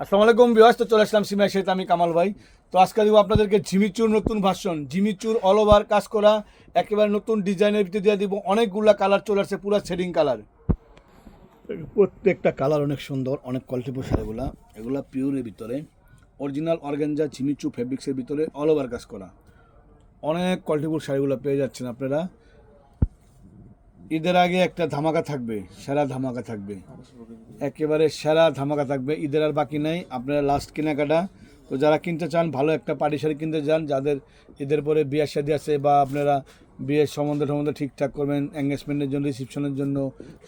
আসসালামু আলাইকুম বিহাস তো চলে আসলাম সিমাই সাথে আমি কামাল ভাই। তো আজকে দিব আপনাদেরকে ঝিমিচুর নতুন ভার্সন ঝিমিচুর অল ওভার কাজ করা, একেবারে নতুন ডিজাইনের ভিতরে দিয়ে দিব অনেকগুলা কালার চলে আসছে, পুরো শেডিং কালার প্রত্যেকটা কালার অনেক সুন্দর, অনেক কোয়ালিটিফুল শাড়িগুলা এগুলা। পিওরের ভিতরে অরিজিনাল অর্গেঞ্জা ঝিমিচু ফেব্রিক্সের ভিতরে অল ওভার কাজ করা। অনেক কোয়ালিটিফুল শাড়িগুলো পেয়ে যাচ্ছেন আপনারা। ঈদের আগে একটা ধামাকা থাকবে, সেরা ধামাকা থাকবে। একেবারে সেরা ধামাকা থাকবে, ঈদের আর বাকি নাই, আপনারা লাস্ট কেনাকাটা। তো যারা কিনতে চান, ভালো একটা পাটি শাড়ি কিনতে চান যাদের ঈদের পরে বিয়ের শাড়ি আছে বা আপনারা বিয়ের সম্বন্ধে সম্বন্ধে ঠিকঠাক করবেন এঙ্গেজমেন্টের জন্য রিসিপশনের জন্য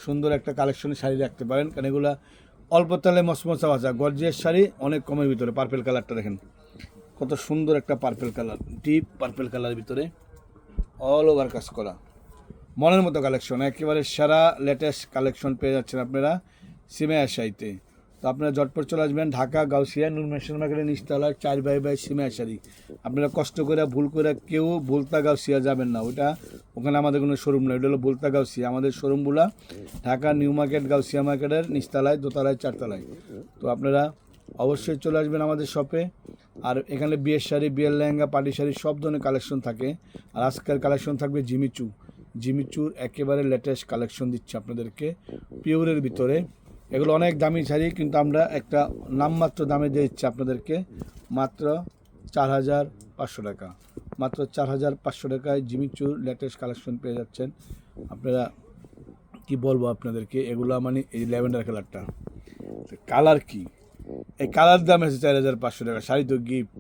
সুন্দর একটা কালেকশনের শাড়ি রাখতে পারেন, কারণ এগুলা অল্প তেলে মসমসা ভাজা গর্জিয়াস শাড়ি, অনেক কমের ভিতরে পার্পেল কালারটা দেখেন। কত সুন্দর একটা purple colour deep purple colour ভিতরে অল ওভার কাজ করা। মনের মতো কালেকশন একেবারে সেরা লেটেস্ট কালেকশন পেয়ে যাচ্ছেন আপনারা সিমে আশাইতে তো আপনারা জটপট চলে আসবেন ঢাকা, গাউসিয়া নুন মেশিন মার্কেটের নিচতলায় চার বাই বাই সিমে আশারি আপনারা কষ্ট করে, ভুল করে কেউ ভুলতা গাউসিয়া যাবেন না। ওটা ওখানে আমাদের কোনো শোরুম নেই ওটা হলো ভুলতা গাউসিয়া। আমাদের শোরুমগুলো ঢাকা, নিউ মার্কেট, গাউসিয়া মার্কেটের নিচতলায়, দোতলায়, চারতলায়। তো আপনারা অবশ্যই চলে আসবেন আমাদের শপে আর এখানে বিয়ের শাড়ি, বিয়ের লেহেঙ্গা পাটি শাড়ি সব ধরনের কালেকশন থাকে। আর আজকের কালেকশন থাকবে জিমিচু। জিমিচুর একেবারে লেটেস্ট কালেকশন দিচ্ছে আপনাদেরকে, পিওরের ভিতরে। এগুলো অনেক দামি শাড়ি, কিন্তু আমরা একটা নামমাত্র দামে দিয়ে দিচ্ছি আপনাদেরকে, মাত্র চার হাজার পাঁচশো টাকা। মাত্র চার হাজার পাঁচশো টাকায় জিমিচুর লেটেস্ট কালেকশন পেয়ে যাচ্ছেন। আপনারা কি বলব আপনাদেরকে, এগুলো মানে এই ল্যাভেন্ডার কালারটা। কালার কি? এই কালার দাম আছে চার হাজার পাঁচশো টাকা, শাড়ি তো গিফট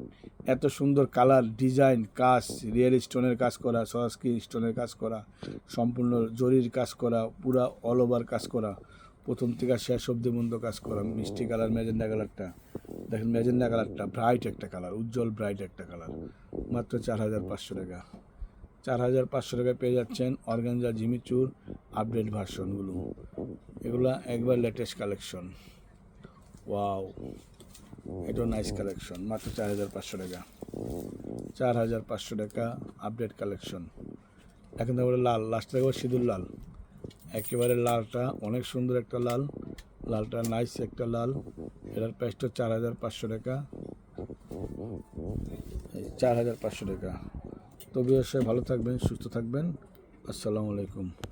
এত সুন্দর কালার, ডিজাইন, কাজ রিয়েল স্টোনের কাজ করা সরাসকি স্টোনের কাজ করা, সম্পূর্ণ জরির কাজ করা, পুরা অল ওভার কাজ করা, প্রথম থেকে শেষ অব্দি মন্দ কাজ করা, মিষ্টি কালার, ম্যাজেন্ডা কালারটা। দেখেন ম্যাজেন্ডা কালারটা ব্রাইট একটা কালার, উজ্জ্বল ব্রাইট একটা কালার। মাত্র চার হাজার পাঁচশো টাকা। চার হাজার পাঁচশো টাকায় পেয়ে যাচ্ছেন অর্গানজা জিমিচুর আপডেট ভার্সনগুলো এগুলো একবার লেটেস্ট কালেকশন ওয়াও এটাও নাইস কালেকশন মাত্র চার হাজার পাঁচশো টাকা। চার হাজার পাঁচশো টাকা আপডেট কালেকশন এখন তারপরে লাল লাস্ট থেকে সিঁদুর লাল। একেবারে লালটা, অনেক সুন্দর একটা লাল। লালটা নাইস একটা লাল। এটার প্রাইসটা চার হাজার পাঁচশো টাকা। চার হাজার পাঁচশো টাকা। তো অবশ্যই ভালো থাকবেন, সুস্থ থাকবেন। আসসালামু আলাইকুম।